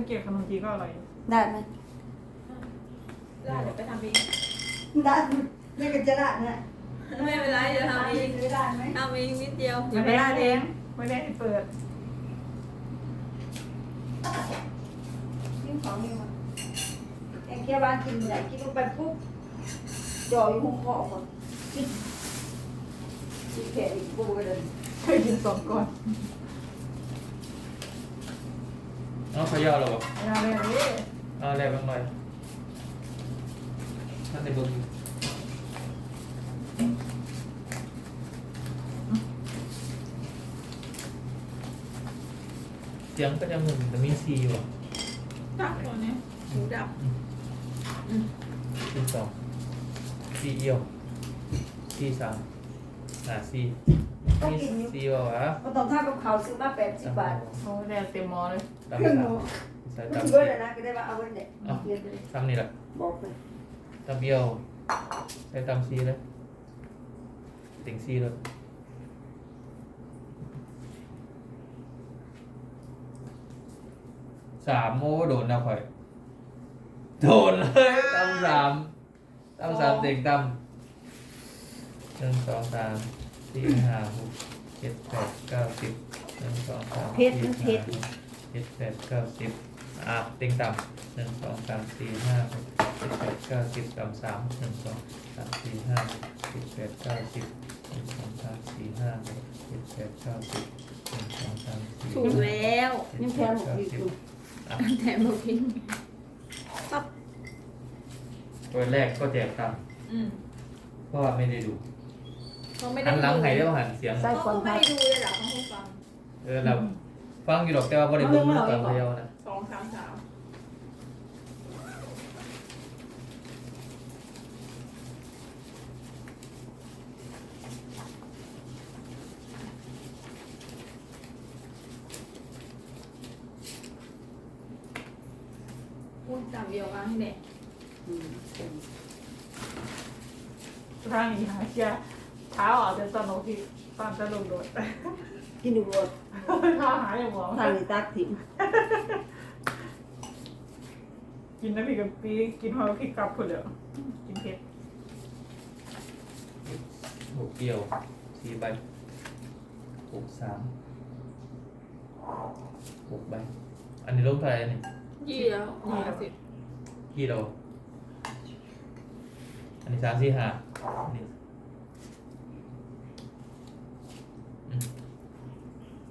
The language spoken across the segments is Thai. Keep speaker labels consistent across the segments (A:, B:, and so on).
A: ต้องเกี่ยวขนมจีนก็อร่อย
B: ได้ไหม
C: ได้เดี๋ยวไปทำเอง
B: ได้ไม่กันจะได้นะ
C: ไม่เป็นไรเดี๋ยวทำเอง
B: ไม่ได้ไหม
C: ทำเองนิดเดียว
A: อย่าไปได้เองไม่ได้ให้เปิด
B: กินของนี่มาแกงเคี่ยวบ้านกินอะไรกินลงไปปุ๊บจ่ออยู่หัวคอหมดกินกินแค่อีกปูไปเลย
A: เคยกินสองก่อน
D: เอาขย่าเราบ่
A: อย่าเลยนี่
D: เอาอะไรบ้างหน่อยท่านในเบึงเสียงก็ยังเหมือนแต่มีซีอยู่อะ
C: ดับตัวนี้หมูดับ
D: ซีสองซีเอียวซีสาม อ่าซี
B: ต้อง
D: มี
B: กินอยู่
D: ซีวะวะ
B: ก็ต้องท่ากับเขาวซื้อมาแปดสิบบาท
A: โอ้แดดเต็มหมอเลย
D: ตาม
B: ครึ่ง
D: สา
B: ห
D: ม
B: มู
D: ใส่
B: ไม่
D: ตาม
B: ถึง
D: ซี
B: เลยนะก็ได้ว่าเอาไว้เนี่ยเรียนไปเลย
D: ตามนี่แหละ
B: บอกไป
D: ตามเอียวใส่ตามซีเลยติ่งซีเลยสามโมโดนนะข่อย โดนเลยตำสามตำสามเต็งตำ หนึ่งสองสามสี่ห้าหกเจ็ดแปดเก้าสิบหนึ่งสองสาม
B: เพชรมันเพชร
D: เจ็ดแปดเก้าสิบอะเต็งตำหนึ่งสองสามสี่ห้าหกเจ็ดแปดเก้าสิบตำสามหนึ่งสองสามสี่ห้าหกเจ็ดแปดเก้าสิบหนึ่งสองสามสี่ห้าหกเจ็ดแปดเก้าสิบหนึ่งสองสามสี่
C: ถูกแล้ว
D: เจ็ด
B: ยัง
D: แป
B: แพ้
D: ด
B: หมด
D: เก้า
B: อีก
D: สิบ
B: อยู่
C: แถมบอกพิง
D: ตัวแรกก็แจกต
C: อืมำ
D: เพราะว่าไม่ได้ดู
C: เขาไม่ได้
D: หันหลังให้ได้ว่าหันเสียง
B: ใส่
C: เขา
B: คน
C: ไม่
B: พัก
C: ได้ดูเลยเหรอเขาให้ฟัง
D: เออเราฟังอยู่หรอกแต่ว่าไม่ได้เบิ่งฟังเดียวนะ
C: สองสามสามพูดจับเดียวกันให้เด็ก
B: อืม
A: ทางนี้หาเชี ยร์เช้าอาจจะสนุกที่ตอนจะลงโดด
B: กินดูรส
A: ข้าวหาอย่างหมอ
B: ทางนี้ตักถิ่ม
A: กินน้ำพริกกับปีกินหอยพริกกับผุดเลยกินเผ็ด
D: หกเกี่ยวสี่ใบหกสามหกใบ อันนี้ลงเท่าไหร่นี่
C: ยี่แล้วยี่แล้วสิ
D: กี่โลอันนี้สามสี่ห้าอันนี้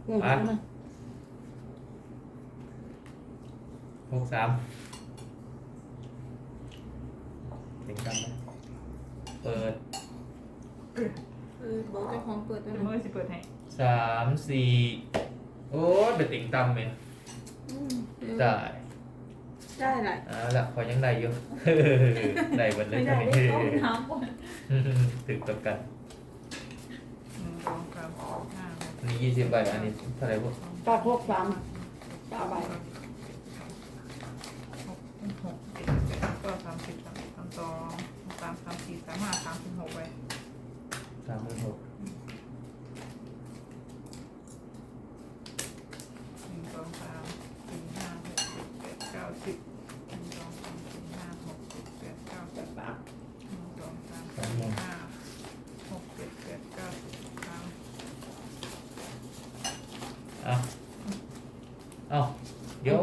B: เรื่องของมัน
D: หกสามเต็งกันไหมเปิด
C: เออบอกเจ้าของเปิดตัว
A: เดี๋ยว
C: ห
A: มื
C: น่อย
A: อสิเปิดให้
D: สามสี่โอ้ยเป็นติ่งตำเลย
C: อืมเดี๋ยว
D: ได้
C: ได้แหละ
D: เอ่าละขอยังได้อยู่ ได้หมดเลย
C: ไม่ได้
D: ตอน
C: ได้
D: นี้
C: ต้มน้ำก่อน
D: ถึกกับกัน
A: หนึ่งสองสามสี่ห้าหก
D: อันนี้ยี่สิบใบ อันนี้เท่าไหร่พวก
B: ปลาพวกสามปลาใบ
A: หกหกเจ็ดแปดเก็สามสิบสามสิบสามสองสามสามสี่สามห้าสามสิบหกไป
D: สามหมื่นหก
A: หนึ่งสองสามสี่ห้าหกเจ็ดแปดเก้าสิบหนึ่งสองสามสี่ห้าหกเจ็ดแปดเก้าสิบ
B: ปลา
A: หนึ่งสองสามสี่ห้าหกเจ็ดแปดเก้าสิบสาม
D: เอา เอาเดี๋ยว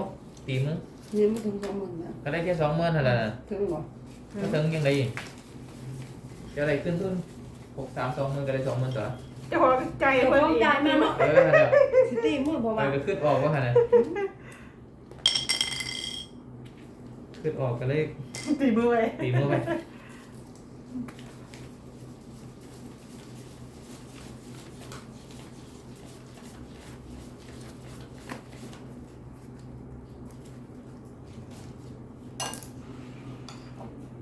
D: ตีมึง
B: นี่ไม่ถึงสองหมื่นนะ
D: ก็ได้แค่สองหมื่นเท่านั้นน่ะ
B: ถึงบ่
D: ก็ถึงยังไงอีกจะอะไรขึ้นทุนหกสามสองหมื่นก็ได้สองหมื่นต่อ
A: เจะพอใจ
B: เจ้า
A: เพิ่น
B: ของ
A: อีก
B: จ่ายมาเนาะ
D: เออนั่นแหละ
B: สิตีมือเพราะ
D: เอ
B: ว่า
D: อก็ขึ้นออกว่าขนาดขึ้นออกก็เลย
A: ตีมือไป
D: ตีมือไป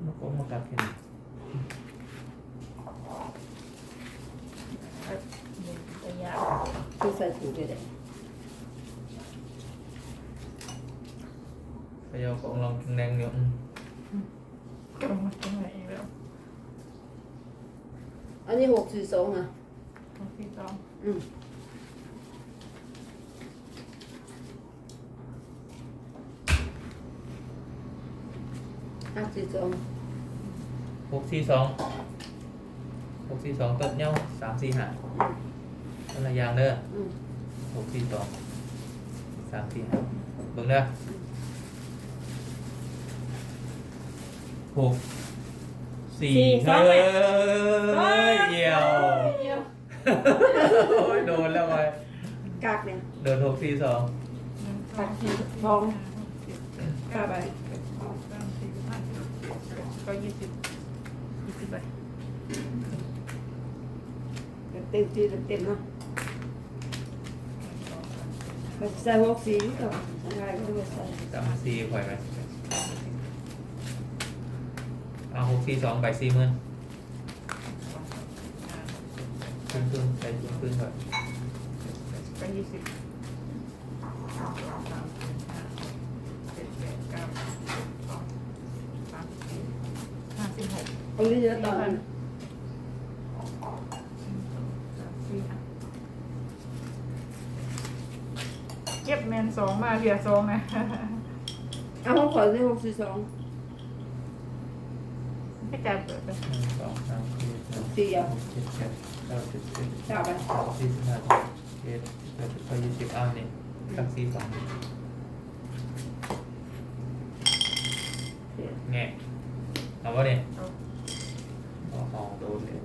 D: นกก็มากัดแค่นี้
A: ระยะ
B: คือใส่ถุงไปเลย
D: พยายาม ของลองแดงๆอยู่อืม
A: ก็มาตรงไหนอีกแล้ว
B: อันนี้หกสี่สองอะ
A: หกสี่สอง
B: อืมห้าสี่สอง
D: หกสี่สองหกสี่สองตบเน่าสามสี่ห้านั่นละอย่างเด้อ
B: อืม
D: หกสี่สองสามสี่ห้าเบิ่งเด้อ หกสี่เฮ้ยเอี่ยว
C: เยี่ยม
D: โอ้ยโดนแล้วไป
B: กากเนี่ย
D: โดนหกสี่สอง
A: หนึ่งสองสี่
B: สอง
A: ห้าหกเจ็ดแปดเก้าใบเจ็ดสองสามสี่ห้าหกเจ็ดแปดก็ยี่สิบยี่สิบใบ
B: เต็มที่เต็มเนาะ
A: หนึ่งสองสามสี่ห้า
B: มันใส่หกสีก็อะไรก็ไม่ใส่
D: สามสี่ปล่อยไหม เอาหกสี่สองใบสี่หมื่น
A: เจ็ดแปด
D: ครึ่งครึ่งๆไปครึ่งครึ่งๆก่อน
A: ก็ยี่สิบสองสามสี่ห้าหกเจ็ดแปดเก้าสิบสองสามสี่ห้าสิบหก
B: เอาเรือต่อ
A: สามสี่ห้าเก็บแมนสองมาเหลือสองนะ
B: เอาห้องขอได้หกสี่สอง
A: พี่จ่ายเปิดไป
D: หนึ่งสองสามสี่ห้า
B: สี่อะ
D: เจ็ดแปดเก้าสิบสิบ
B: เจ้าไป
D: สามสี่สิบห้าเจ็ดแปดสิบเก้ายี่สิบอ้าวนี่สักสี่สองแง่เอาวะเนี่ย
A: เอา
D: เอาหองโดนเลย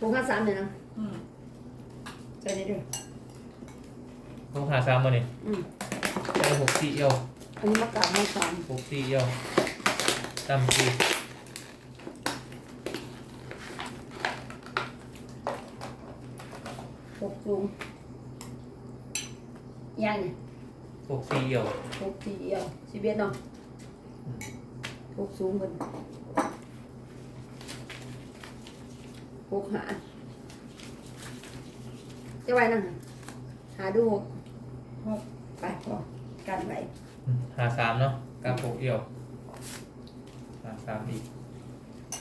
B: หกห้าสามเนี่ยนะ
A: อืม
B: ใส่ได้ด้วย
D: หกหาสามมาเนี่ย
B: อืม
D: ได้หกสี่เอียว
B: อันนี้มากราบห้าสาม
D: หกสี่เอียวตั้มสี่
B: หกสูงยังเนี่ย
D: หกสี่เอียว
B: หกสี่เอียวสิบเอ็ดเนาะหกสูงบนหกหาจะไว้นั่งหาดูหก
A: หก
B: ไปพอกันไว้
D: อืมหาสามเนาะกลางหกเอียวหาสามอีก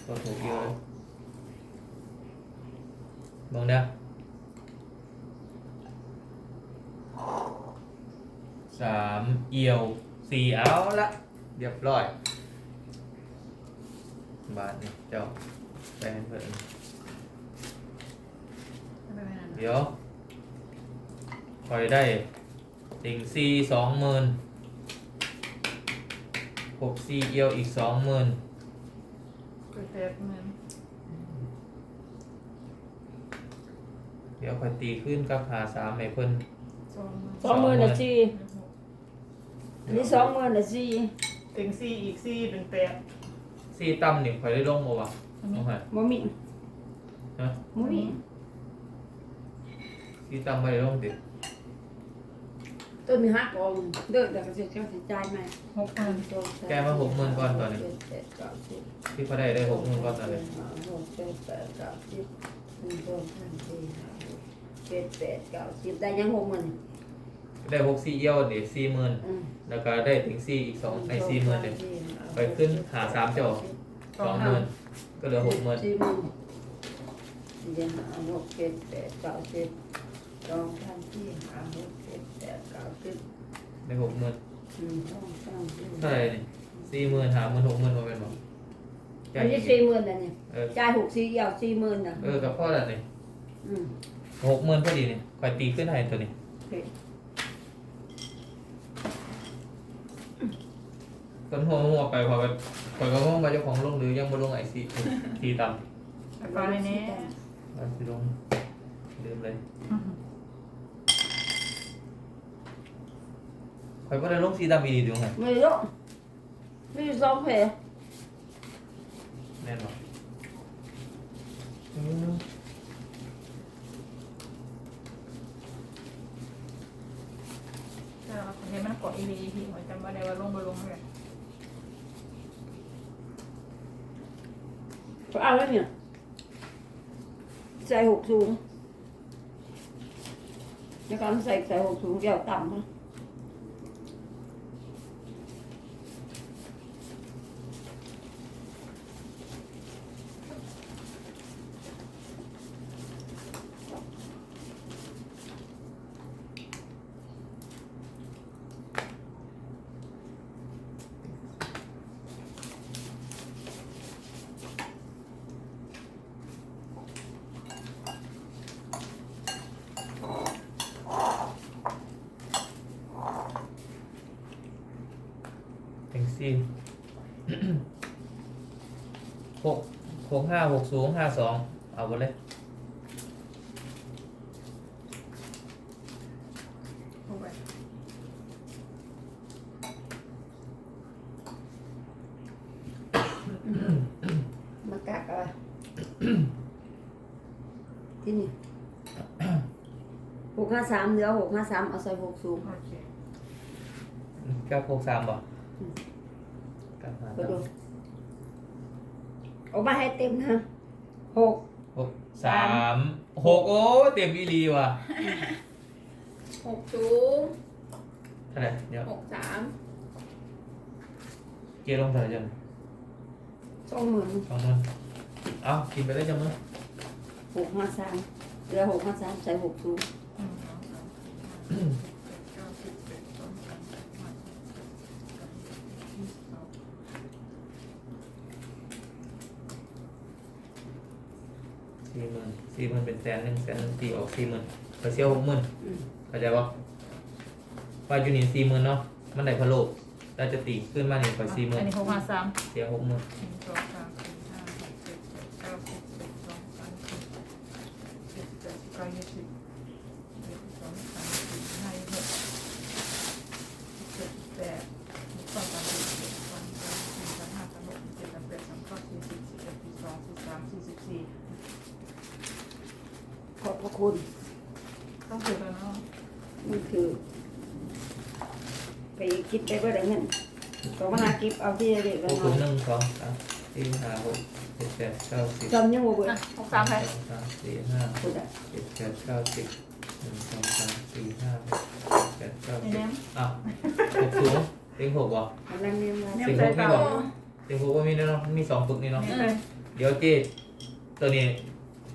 D: ตัวหกเอียวเลยมองเด้ สามเอียวสี่เอาละเรียบร้อย บาทนี่เจ้าแปลงเพิ่น
A: ไม่เป็นไรนะ
D: เดี๋ยวคอยได้ติ่งซีสองหมื่นหกซีเอียวอีกสองหมื่น
A: เปิดแปดหมื่น
D: เดี๋ยวคอยตีขึ้นกับหาสามให้เพิ่น
A: สองหมื่น
B: สองหมื่นละสี่
A: หนึ่งหก
B: อันนี้สองหมื่นละสี่
A: เต็งสี่อีกสี่เป็นแปด
D: ซีตั้มนี่คอยได้ลงมาวะ
A: อัน
D: น้
A: นี้
D: องหาย
B: บ่มี
D: ฮะ
B: บ่มี
D: ซีตั้มไม่ได้ลงติ
B: ต้นมีหักออกเด้อแต่ก็สิเจ้าสิจ่ายไหม
A: หกหมื่น
B: สองสาม
D: แกมาหกหมื่นก่อนตอนนี้
B: เจ็ดแปดเก้าสิบ
D: ที่เขาได้ได้หกหมื่นก่อนตอนนี้
B: ห้าหกเจ็ดแปดเก้าสิบหนึ่งสองสามสี่ห้าหกเจ็ดแปดเก้าสิบได้ยังหกหมื่น
D: ได้หกซีเอียวเดี๋ยวสี่หมื่น
B: อืม
D: แล้วก็ได้ถึงซีอีกสองไอ้สี่หมื่นเนี่ยไปขึ้นหาสามเจ้าสองหมื่นก็เหลือหกหมื่น
B: สี่หมื่นเดี๋ยวห้าหกเจ็ดแปดเก้าสิบสองสามสี่ห้าหกเจ็ดแปดเก้าสิบ
D: ได้หกหมื่น
B: หนึ่งสองสามสี่
D: เท่าไหร่นี่สี่หมื่นหาหมื่นหกหมื่นมาเป็นบ่
B: อันนี้สี่หมื่นนะเนี่ย
D: เออ
B: จ่ายหกสี่เอี่ยวสี่หมื่นนะ
D: เออกับพ่อละนี่
B: อืม
D: หกหมื่นพอดีนี่คอยตีขึ้นให้ตัวนี้
B: โอเค
D: คนหัวหัวไปพอไปคอยก็งงมาเจ้าของลงหรือยังบ่ลงไอซีทีต่
A: แล้วก็ในนี้ำ
D: มันสิลงลืมเลยคอยบ่ได้ลงสีดำอีดีดูไง
B: ไม่รู้ไม่รู้สองเพล
D: แน่นอนอืม
A: ถ้าเราเห็นมันกดอีพีทีเหมือนจำว่าได้ว่าลงไปลงเลย
B: เอาแล้วเนี่ย ใส่หกสูงแล้วก็ใส่ใส่หกสูงเดี่ยวต่ำนะ
D: สี่หกหกห้าหกสูงห้าสองเอาไปเลย
A: เอาไป
B: มากากอะไรที่นี่หกห้าสามเหลือหกห้าสามเอาใส่หกสูง
A: โอเค
D: เก้าหกสามบ่
B: อืม
D: เก้าห้า
B: ไปดูออกมาให้เต็มนะหก
D: หกสามหกโอ้เต็มอีหลีว่ะ
C: หกสูง
D: เท่าไหร่เดี๋ยว
C: หกสาม
D: เกี่ยวลงเท่าไหร่จัง
B: สองหมื่น
D: สองหมื่นเอากินไปได้จังมั้ย
B: หกห้าสามเหลือหกห้าสามใส่หกสูง
A: หนึ่งสองสามสี่ห้าหกเจ็ดแปดเก้าสิบสิบเอ็ดสองสามสี่ห้าหกเจ็ดแปดเก้าสิบสิบเอ็ดสอง
D: สี่หมื่นสี่หมื่นเป็นแสนหนึ่งแสนหนึ่งตีออกสี่หมื่นไปเสียหกหมื่น
B: อืม
D: เข้าใจปะว่าอยู่นี่สี่หมื่นเนาะมันได้พะโลเราจะตีขึ้นมาเนี่ยไปสี่หมื่
A: อั
D: น
A: นนี้หกห้าสาม
D: เสียหกหมื่น
A: หนึ่งสองสามสี่ห้าหกเจ็ดแปดเก้าสิบสิบเอ็ดสองสามสี่เจ็ดแปดเก้ายี่สิบเอ็ดสองสามสี่ห้าหกเจ็ดแปดสองสามสี่เจ็ดสองสามสี่สามห้าสามหกเจ็ดสามแปดสามเก้าสี่สิบสี่เอ็ดสี่สองสี่สามสี่สิบสี่
B: ขอบพระ คุณ
A: ต้องถือแล้วเนาะ
B: มันคือ ไปคิดไปว่าได้เงินก็มาหากิบเอาที่เด็ก
D: ห
B: แล้ว
D: กคูณห
B: เนาะ
D: นึ่งสองสามสี่ห้าหกเจ็ดแปดเก้าสิบ
B: จำยังบ่เบิด
A: อะหกสามไป
D: สองสามสี่ห้า
B: พูดอะ
D: เจ็ดแปดเก้าสิบหนึ่งสองสามสี่ห้าหกเจ็ดแปดเก้า
A: ไอ้
D: สิบ
A: แนม
D: อะหกสูงเต็งหกบ่
B: อันนั้นเนี่ยมา
A: เนี่ย
D: เต็งหกมีบ่เต็งหกว่ามีแน่เนาะมีสองปึกนี่เนาะ
A: นี่เลย
D: เดี๋ยวเจ๊ตัวนี้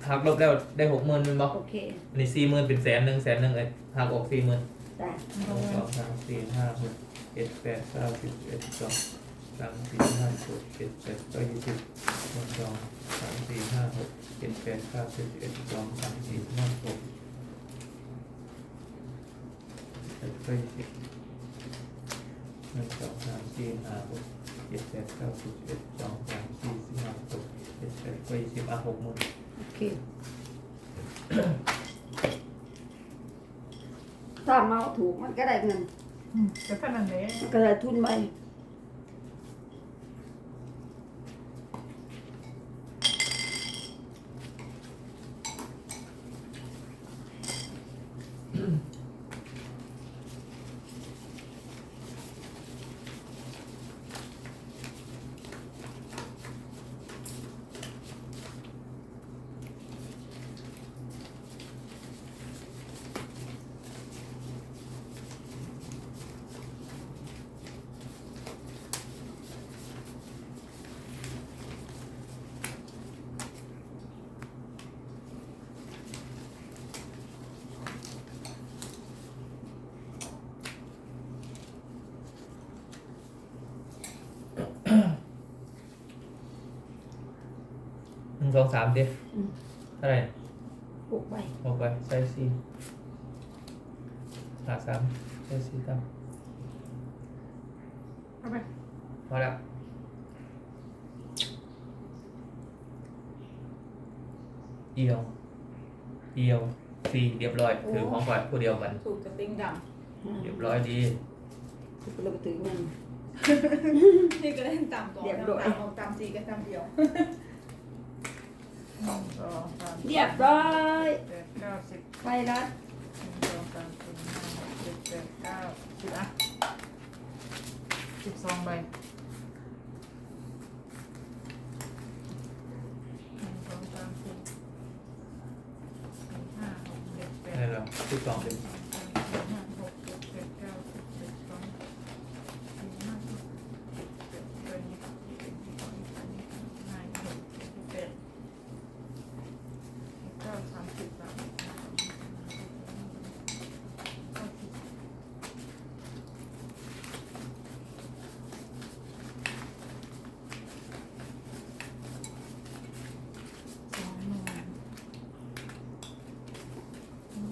D: หักลบแล้วได้หกหมื่นเป็นบ่
B: โอเค
D: อันนี้สี่หมื่นเป็นแสนหนึ่งแสนหนึ่งเอ้ยหักออกสี่หมื่น
B: ได้
D: หนึ่งสองสามสี่ห้าหกเจ็ดแปดเก้าสิบสิบเอ็ดสิบสองสามสี่ห้าหกเจ็ดแปดเก้ายี่สิบหนึ่งสองสามสี่ห้าหกเจ็ดแปดเก้าสิบสิบเอ็ดสิบสองสามสี่ห้าหกเจ็ดแปดเก้ายี่สิบหนึ่งสองสามสี่ห้าหกเจ็ดแปดเก้าสิบสิบเอ็ดสิบสองสามสี่สิบห้าหกเจ็ดแปดเก้ายี่สิบอะหกหมื่น
B: โอเคถ้าเมาถูกมันก็ได้
A: อืมจะขนาดนี้
B: มันก็ได้ทุนไป
D: หนึ่งสองสามดิ
B: อืม
D: เท่าไหร่
B: ปลูกไป
D: ออกไปใส่สี่หาสามใส่สี่ครับ
A: เอาไป
D: พอแล้วเอียวเอียวสี่เรียบร้อยถือของขวัญผู้เดียวกัน
C: ถูกกับติ้งด
D: เรียบร้อยดี
B: ถูกเราไปถึงเงินำ
C: นี่ก็เล่นต่ำก่อน
B: เรียบร้อย
C: ต่ำออกต่ำสี่ก็ต่ำเดียว
A: หนึ่ งสองสาม
B: เรียบร้อย
A: เจ็ดเก้าสิบ
B: ไปรัส
A: หนึ่งสองสามสี่ห้าหกเจ็ดแปดเก้าสิบอะสิบสองใบหนึ่งสองสามสี่ห้าหกเจ็ดแปด
D: นี่แหละที่สองเป็น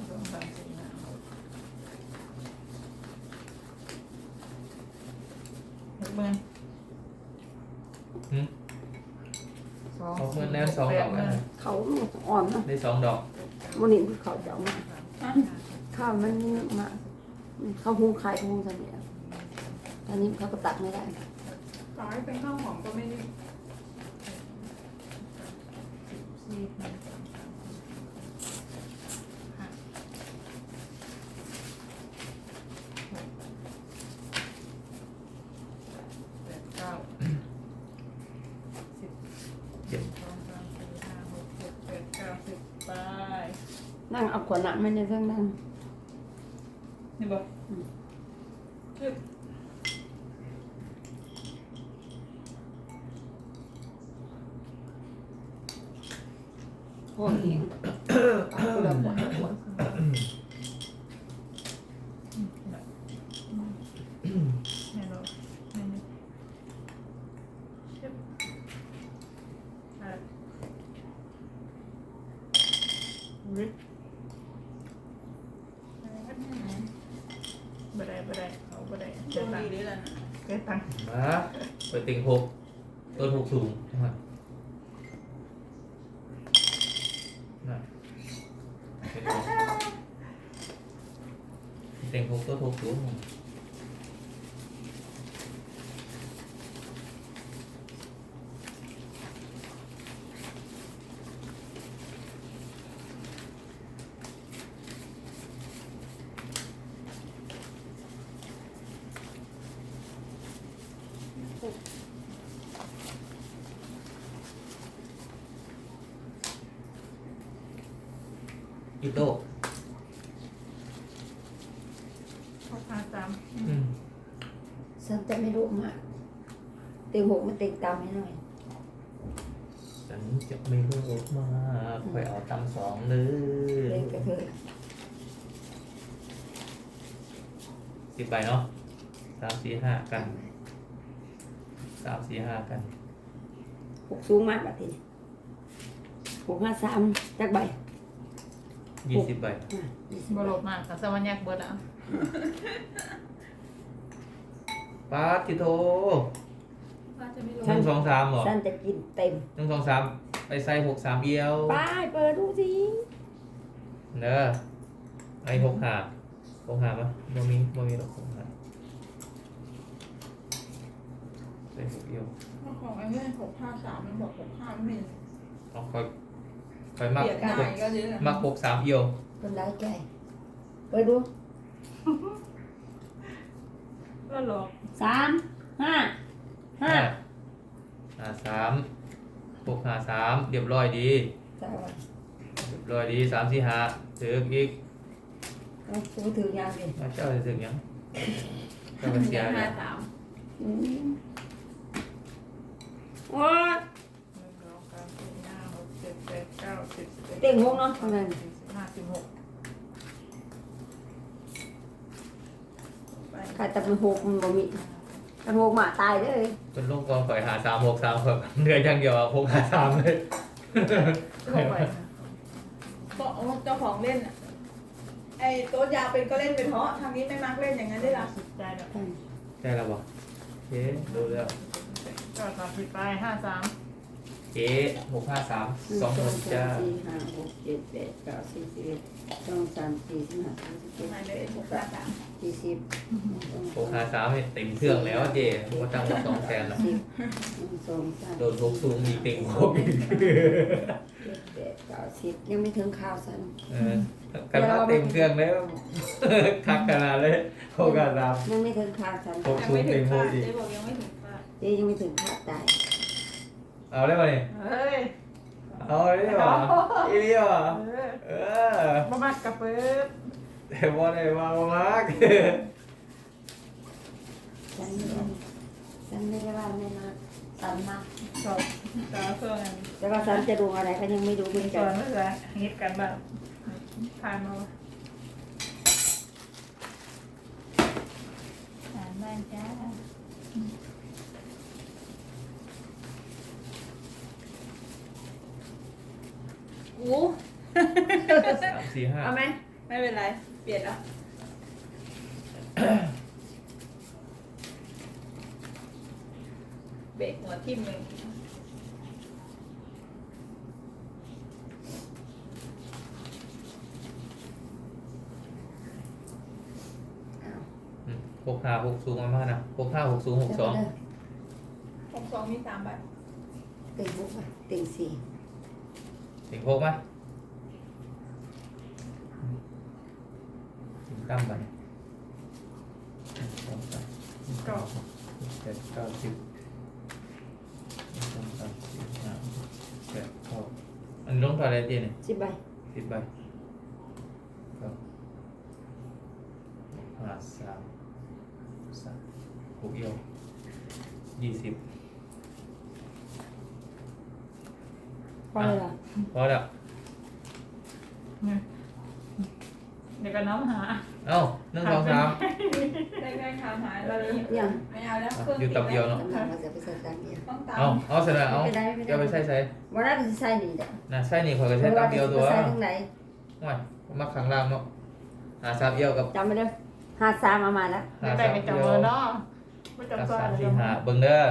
A: สองสามสี่ห้าหก หกหมื่น
D: หืม
A: สอง
D: หกหมื่นแล้วสองดอก
A: แป
D: แล้ว
A: หมื่น
B: เขาอ่อนเนาะ
D: ได้สองดอก
B: มันนี่เขาจะเอามาข้าวมันมาเขาหุงขายเขาหุงสำเร็จตอนนี้เขาก็ตักไม่ได้
C: ต่อให้เป็นข้าวหอมก็ไม่ได้
A: สี่หนึ่งสองสามห้าแปดเก้าสิบ
D: เจ็ด
A: สองสามสี่ห้าหกเจ็ดแปดเก้าสิบไป
B: นั่งเอาขวดน้ำไม่ในเรื่องนั่ง
A: นี่บอก
B: พ่อเองเอาคนละขวดละขวด
A: แน่นอนแน่นอนเช็บอะอุ๊ยบ่ได้บ่ได้ เอาบ่ได้
C: โช
A: เกิ
C: คน
A: ตัง
C: ดี
A: ค์
C: ด้วยนะ
A: เกตังค์
D: มาเปิดติงหกตัวหกสูงน่ะเต็งติงหกตัวหกสูง อีโต้
A: หกห้าสาม
D: อืม
B: ฉันจะไม่รู้มากเต็งหกมันเต็งตามให้หน่อย
D: ฉันจะไม่รู้มากคอยเอาตำสองเล
B: เต็
D: ย
B: งกระเทย
D: สิบใบเนาะสามสี่ห้ากันสามสี่ห้ากัน
B: หกสูงมากแบบนี้หกห้าสามจักใบ
D: ยี่สิบใบ
B: อะยี่สิบ
A: บ่
B: ใบ
A: ลบมากแต่สวรรค์ยักษ์เบิดอะ
D: ปาติโท
C: ว่าจะไม่ล
D: หนึ่ง
C: ง
D: สองสามเหรอ
B: ฉันจะกินเต็ม
D: หนึ่งสองสามไปใส่หกสามเอียว
B: ไปเปิดดูสิ
D: เด้อไอหกหาหกหาปะบ่มีบ่มีหรอกหกหาใส่หกเอียว
C: ของไอ้เนี่ยหกห้าสามมันบอกหกห้าไม่มี
D: เอาคอย คอยมัก
C: เปลี่ยนได้
D: หก
C: ก็เยอะนะ
D: มักหกสามเอียว
B: คนร้ายใจเปิดดู
A: ก็หลอก
B: สามห้าห้า
D: ห้าสามหกห้าสามเรียบร้อยดี
B: จ้าวัน
D: เรียบร้อยดีสามสี่ห้าถืออีก
B: เอาตัวถือยาวเลย
D: มาเจ้าจะถึงยังเจ้าก็เสีย
C: ห้า
D: เนี่ย
C: สา
A: ก้าสิบสิบอ็ด
B: เต็งหกเนาะทำไม
A: สิบสี่สิบห้าสิบหก
C: ไป
B: กายแต่เป็นหกมันบ่มีกันหกหมาตายเลย
D: เป็นลูกกองข่อยหาสามหกสามหกเหนื่อยอย่างเดียวอะหกหาสามเลย
A: หกใบ
C: ก็เอาเจ้าของเล่นอะไอ้โต๊ะยาวเป็นก็เล่นไปเถอะทางนี้ไม่มักเล่นอย่างนั้นได้หรอ
A: สิบได้แล้ว
D: ใช่แล้วบ่เจ๊ดูแล้ว
A: ก็สามสิบไปห้าสาม
D: เจ๊หกห้าสาม
B: หนึ่ง
D: สอง
B: ส
D: ค
B: อง
D: น
B: สา
D: จ้าม
B: สี่ห้าหกเจ็ดแปดเก้าสิบสิบเอ็ดสองสามสี่สิบห้าสิบเจ็ด
C: มาเลยหกห้าสาม
B: สี่สิบ
D: หกห้าสามเต็มเครื่องแล้วเจ๊ว่าตั้งว่าสองแสนละ
B: สิบหนึ่งสองสาม
D: โดนหกสูงมีเต็งหกอีก
B: เจ็ดแปดเก้าสิบยังไม่ถึงข่าวสัน
D: เออกันว่าเต็มเครื่องแล้วคักขนาดเลยหกห้าสาม
B: ยังไม่ถึงข่าวสัน
D: หก
C: ยัง
D: สูง
C: ไม่ถึ
D: เต็
C: ง
D: งห
C: คากด
D: อีก
C: เจ๊บอกยังไม่ถึงคาด
B: เจ๊ยังไม่ถึงข่าวตาย
D: เอาได้ป่ะเนี่ย
A: เฮ้ย
D: เอาได้ป่ะอีเลียวอะ
A: เออ
D: เออ
A: มามากกับเปิด
D: แต่ว่าได้มามาก
B: ฉันไม่ได้ฉันไม่ได้ว่าไม่มาสันมา
A: สอบสาวเพื่อน
B: แต่ว่าสันจะดูอะไรก็ยังไม่รู้เหมือน
A: ส
B: กั
A: อนนเพื่อนฮิตกันแบบทานมา
B: สามบ้านจ้า
C: อู้
D: สามสี่ห้า
B: เอาไหม
C: ไม่เป็นไร เปลี่ยนแล้วเบรกหัวทิ่มเลย
B: อ้าว
D: อืมหกห้าหกสูงมากๆนะหกห้าหกสูงหกสอง
C: หกสองมีสามใบ
B: เต็งหกอะเต็งสี่
D: ถึงหกไหมถึงตั้มไปหนึ่งสองสามสี่ห้าหกเจ็ดเก้าสิบหนึ่งสองสามสี่ห้าหกเจ็ดเก้าอันนี้ลงเท่าไหรเตี้ยเนี่ย
B: สิบใบ
D: สิบใบก็ห้าสามสามหกเอียวยี่สิบ
B: พอเลยล่ะ
D: พอแล้ว
A: เนี่ยเดี๋ยวก็น้ำหา
D: เอ้าหนึ่งสองสาม
C: ได้ได้ถามหาแล้วนี่
B: ยัง
C: ไม่เอาแล้ว
D: อะ
C: เครื่อง
D: อยู่ตับเดียวเนาะ
B: กำลังมาจะไปใส่ตามเดียว
C: ต้องตาม
D: เอาเอาเสร็จแล้วเอา
B: ไม่เป็นไรไม่เป็นไร
D: เดี๋ยวไปใส่ใส่
B: วันนั้นจะใส่นี่เด้อ
D: น่ะใส่นี่ขอยก็ใส่ตามเดียวตัว
B: ใส่ทั้งไหน
D: ไม่มาข้างล่างเนาะหาสามเอียวกับ
B: จำไม่ได้ห้าสามเอามาแล้ว
D: หา
A: ได้
D: สาม
A: ไป
D: เอี
A: จับ
D: ยว
A: มือเนาะไม่
D: กับ
A: จำตัว
D: สาม
A: อะไร
D: สี่
A: หร
D: หา
A: อก
D: เบิ่งเด้อ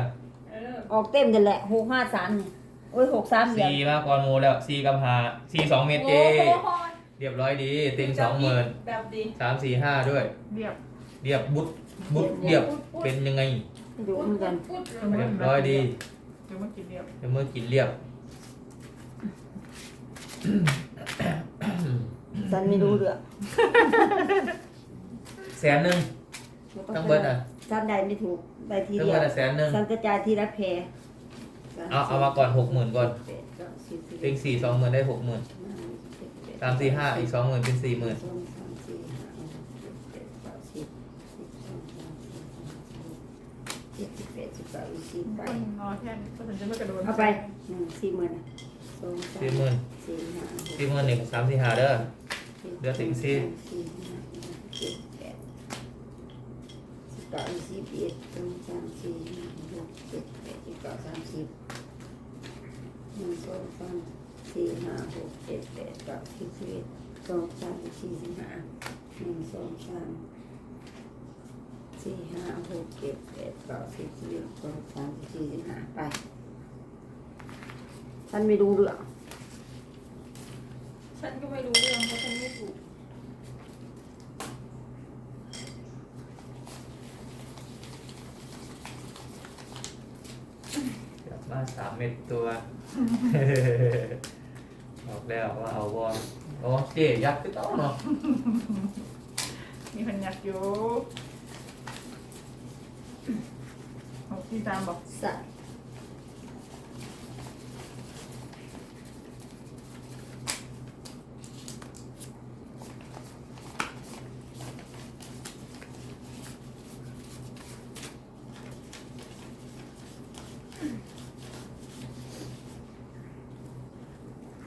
C: เออ
B: ออกเต็มเดี๋ยวแหละหกห้าสามนี่โอ้ยหกสามเดียว
D: สี่มากกว่าหมูแล้วสี่กับหาสี่สองเมตรเจ
C: โอ้โห
D: เรียบร้อยดีเต็งสองหมื่น
C: แบบดี
D: สามสี่ห้าด้วย
A: เรียบ
D: เรียบบุดบุดเรียบเป็นยังไง
B: ดูเหมือนกัน
C: พูด
D: เรียบร้อยดี
A: เดี๋ยวมากินเรียบ
D: จะเมื่อกินเรียบ
B: สันไม่รู้เรื่อง
D: แสนหนึ่งทั้งเบิดอะ
B: สันใดไม่ถูกได้ที
D: ทั้ง
B: เดีย
D: เบิ
B: ว
D: ดอะแสนหนึ่ง
B: สันกระจายทีละแพร
D: เอาเอามาก่อนหกหมื่นก่อน
B: แปดเก้าสิบสิบ
D: เต็งสี่สองหมื่นได้หกหมื่น สามสี่ห้าอีกสองหมื่นเป็นสี่หมื่น
B: สองสามสี่ห้าหกเจ็ดสิบสิบสอามสี่ห้าหกเจ็ดสิบแปดสิบเก้ายี่สิบไป
A: คนงอแค่นี้ก็ถึงจะไม่กระโดด
B: เอาไปหนึ่งสี่หมื่นอะสองสาม
D: สี่หมื่น
B: สี่ห้าหก
D: สี่หมื่นหนึ่งสามสี่ห้าเด้อ เดือนสิงสิ
B: สี่ห้าหกเจ็ดแปดสิบเก้าสิบเอ็ดสองสามสี่ห้าหกเจ็ดแปดสิบเก้าสามสิบหนึ่งสองสามสี่ สี่ห้าหกเจ็ดแปดเก้าสิบสิบเอ็ดสองสามสี่สี่ห้าหนึ่งสองสามสี่ห้าหกเจ็ดแปดเก้าสิบสิบเอ็ดสองสามสี่สี่ห้าไปฉันไม่รู้เรื่อง
C: ฉันก็ไม่รู้เรื่องเพราะฉันไม่ถูก
D: กลับมาสามเม็ดตัว แล้วว่าเอาบอลโอ้เจ๊ยักษ์ก็ต้องเนาะ
A: มีพันยักอยู่หกที่ตามบอก
B: สัต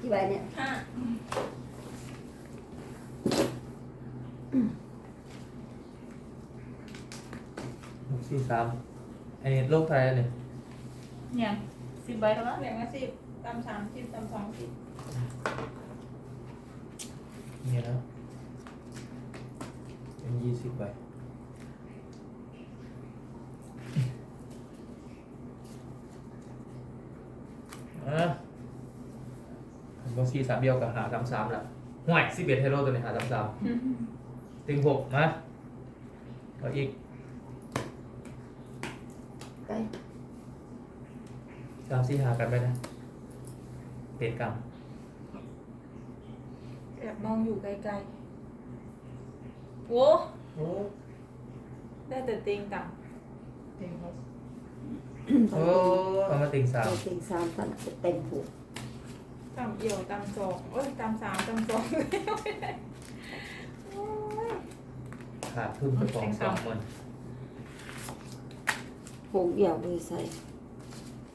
B: กี่ใบเนี่ย
C: ห้า
D: หกสี่สามอันนี้โลกไทยเนี่ย
A: เนี่ยสิบใบแล้วมั้ง
C: เหลือมาสิบตามสามสิบตามสองสิบ
D: เนี่ยแล้วเป็นยี่สิบใบอะ ผมก็สี่สามเดียวกับหาสามสามละห่วยสิบเอ็ดเทโร่ตัวนี้หาสามสามติงหกมาเอาอีก
B: ไป
D: สามสี่หากันไปนะเปลี่ยนกรรม
C: แอบมองอยู่ไกลๆโว้
D: โอ้
C: ได้แต่ติงต่
A: เต็งหก
D: โอ้เอามาติงสาม
B: ติงสามพันเต็มผูก
C: ต่ำเอี่ยวต่ำสองโอ้ยต่ำสามต่ำสองโอ้ย
D: ขาดทุนไปสองสองหมื่น
B: ผูกเดี่ยวไปใส่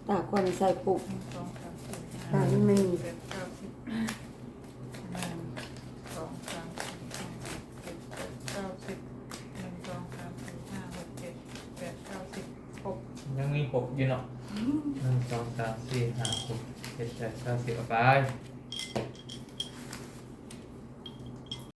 B: ตาคนใส่ผูก
A: หนึ่งสองสามสี่
B: ตา
A: ห้า
B: นี่ไม่มี
A: เจ็ดเก้าสิบหนึ่งสองสามสี่ห้าหกเจ็ดแปดเก้าสิบหนึ่งสองสามสี่ห้าหกเจ็ดแปดเก้าสิบหก
D: ยังมีหกอยู่เนาะหนึ่งสองสามสี่ห้าหก เจ็ดแปดเก้าสิบเอาไป